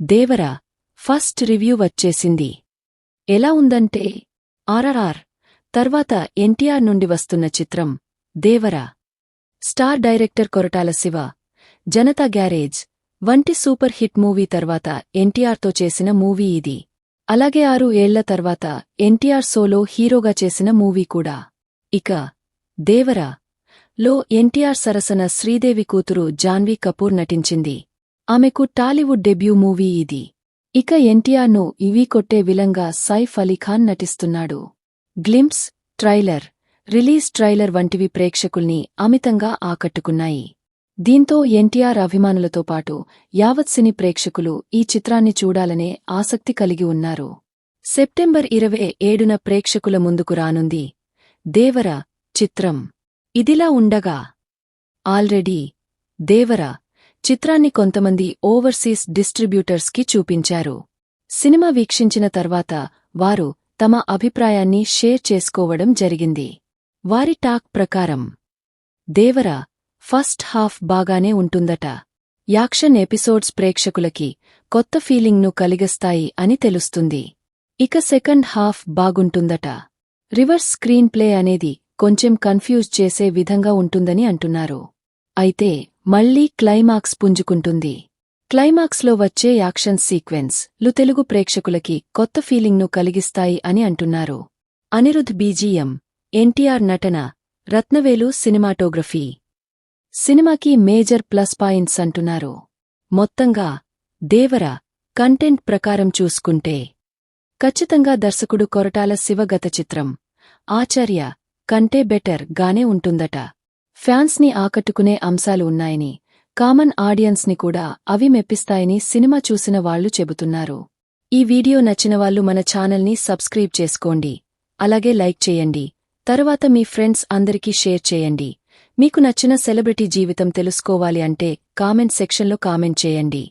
Devara first review వచ్చేసింది. ఎలా ఉందంటే ఆర్ఆర్ఆర్ తర్వాత ఎన్టీఆర్ నుండి వస్తున్న చిత్రం Devara. Star director Koratala Siva Janatha garage వంటి సూపర్ హిట్ మూవీ తర్వాత ఎన్టీఆర్తో చేసిన మూవీ ఇది. అలాగే ఆరు ఏళ్ళ తర్వాత ఎన్టీఆర్ సోలో హీరోగా చేసిన మూవీ కూడా. ఇక దేవరా లో ఎన్టీఆర్ సరసన శ్రీదేవి కూతురు జాన్వీ కపూర్ నటించింది. ఆమెకు టాలీవుడ్ డెబ్యూ మూవీ ఇది. ఇక ఎన్టీఆర్ను ఇవీ కొట్టే విలంగా సైఫ్ అలీఖాన్ నటిస్తున్నాడు. గ్లింప్స్ ట్రైలర్ రిలీజ్ ట్రైలర్ వంటివి ప్రేక్షకుల్ని అమితంగా ఆకట్టుకున్నాయి. దీంతో ఎన్టీఆర్ అభిమానులతో పాటు యావత్ సినీ ప్రేక్షకులు ఈ చిత్రాన్ని చూడాలనే ఆసక్తి కలిగి ఉన్నారు. సెప్టెంబర్ ఇరవై ఏడున ప్రేక్షకుల ముందుకు రానుంది దేవర చిత్రం. ఇదిలా ఉండగా ఆల్రెడీ దేవర చిత్రాన్ని కొంతమంది ఓవర్సీస్ డిస్ట్రిబ్యూటర్స్కి చూపించారు. సినిమా వీక్షించిన తర్వాత వారు తమ అభిప్రాయాన్ని షేర్ చేసుకోవడం జరిగింది. వారి టాక్ ప్రకారం దేవర ఫస్ట్ హాఫ్ బాగానే ఉంటుందట. యాక్షన్ ఎపిసోడ్స్ ప్రేక్షకులకి కొత్త ఫీలింగ్ను కలిగిస్తాయి అని తెలుస్తుంది. ఇక సెకండ్ హాఫ్ బాగుంటుందట. రివర్స్ స్క్రీన్ ప్లే అనేది కొంచెం కన్ఫ్యూజ్ చేసే విధంగా ఉంటుందని అంటున్నారు. అయితే మళ్ళీ క్లైమాక్స్ పుంజుకుంటుంది. క్లైమాక్స్లో వచ్చే యాక్షన్ సీక్వెన్స్లు తెలుగు ప్రేక్షకులకి కొత్త ఫీలింగ్ను కలిగిస్తాయి అని అంటున్నారు. అనిరుద్ బీజీఎం ఎన్టీఆర్ నటన రత్నవేలు సినిమాటోగ్రఫీ. సినిమాకి మేజర్ ప్లస్ పాయింట్స్ అంటున్నారు. మొత్తంగా దేవర కంటెంట్ ప్రకారం చూసుకుంటే ఖచ్చితంగా దర్శకుడు కొరటాల శివగత చిత్రం ఆచార్య కంటే బెటర్ గానే ఉంటుందట. ఫ్యాన్స్ని ఆకట్టుకునే అంశాలు ఉన్నాయని కామన్ ఆడియన్స్ని కూడా అవి మెప్పిస్తాయని సినిమా చూసిన వాళ్ళు చెబుతున్నారు. ఈ వీడియో నచ్చినవాళ్ళు మన ఛానల్ని సబ్స్క్రైబ్ చేసుకోండి. అలాగే లైక్ చేయండి. తరువాత మీ ఫ్రెండ్స్ అందరికీ షేర్ చేయండి. మీకు నచ్చిన సెలబ్రిటీ జీవితం తెలుసుకోవాలి అంటే కామెంట్ సెక్షన్లో కామెంట్ చేయండి.